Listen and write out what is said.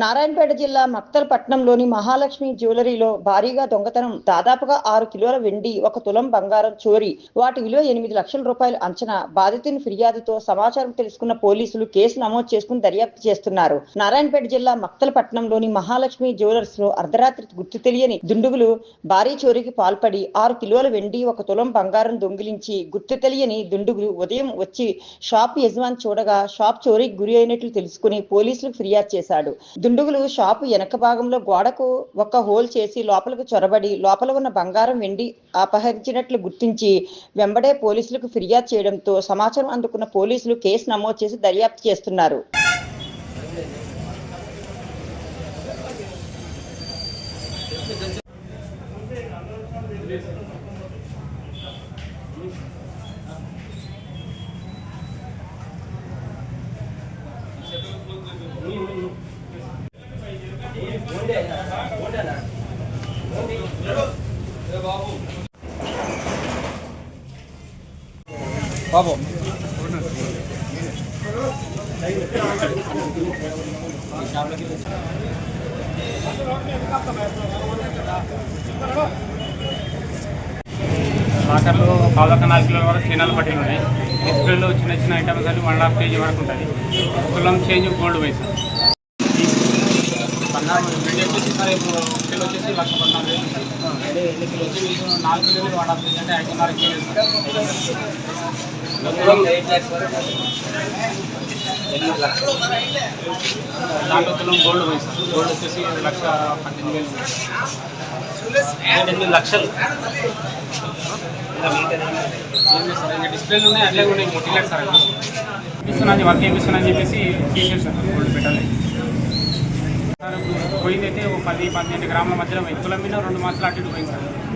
నారాయణపేట జిల్లా మక్తల్పట్నంలోని మహాలక్ష్మి జ్యువెలరీలో భారీగా దొంగతనం దాదాపుగా ఆరు కిలోల వెండి ఒక తులం బంగారం చోరీ వాటి విలువ ఎనిమిది లక్షల రూపాయలు అంచనా బాధితుని ఫిర్యాదుతో సమాచారం తెలుసుకున్న పోలీసులు కేసు నమోదు చేసుకుని దర్యాప్తు చేస్తున్నారు. నారాయణపేట జిల్లా మక్తల్పట్నంలోని మహాలక్ష్మి జ్యువెలర్స్లో అర్ధరాత్రి గుర్తు తెలియని దుండుగులు భారీ చోరీకి పాల్పడి ఆరు కిలోల వెండి ఒక తులం బంగారం దొంగిలించి గుర్తు తెలియని దుండుగులు ఉదయం వచ్చి షాప్ యజమాని చూడగా షాప్ చోరీకి గురి అయినట్లు తెలుసుకుని పోలీసులకు ఫిర్యాదు చేశాడు. దుండుగులు షాపు వెనక భాగంలో గోడకు ఒక హోల్ చేసి లోపలకు చొరబడి లోపల ఉన్న బంగారం వెండి అపహరించినట్లు గుర్తించి వెంబడే పోలీసులకు ఫిర్యాదు చేయడంతో సమాచారం అందుకున్న పోలీసులు కేసు నమోదు చేసి దర్యాప్తు చేస్తున్నారు. బాబు లాకర్లు పావులొక్క నాలుగు కిలోల వరకు చీనాలు పట్టిన ఉన్నాయి డిస్ప్లేలో చిన్న చిన్న ఐటమ్స్ అన్ని వన్ హాఫ్ కేజీ వరకు ఉంటుంది కులం చేంజ్ గోల్డ్ వైస్ పద్నాలుగు వెండి వచ్చేసి సార్ ఇప్పుడు కిలో వచ్చేసి లక్ష పద్నాలుగు వేలు వచ్చి నాలుగు కిలోలు వన్ అంటే ఐదున్నర దాంట్లో తులం గోల్డ్ వైస్ గోల్డ్ వచ్చేసి లక్ష పద్దెనిమిది వేలు లక్షలు సార్ ఇంకా డిస్ప్లేలు ఉన్నాయి అట్లే కూడా ముట్టిలేదు సార్ అది వర్క్ చేపిస్తున్నా అని చెప్పేసి చేసేసాను గోల్డ్ పెట్టాలి పోయిందైతే ఓ పది పన్నెండు గ్రాముల మధ్యలో పోయింది. తులం మీద రెండు మాసాలు అటు ఇటు పోయింది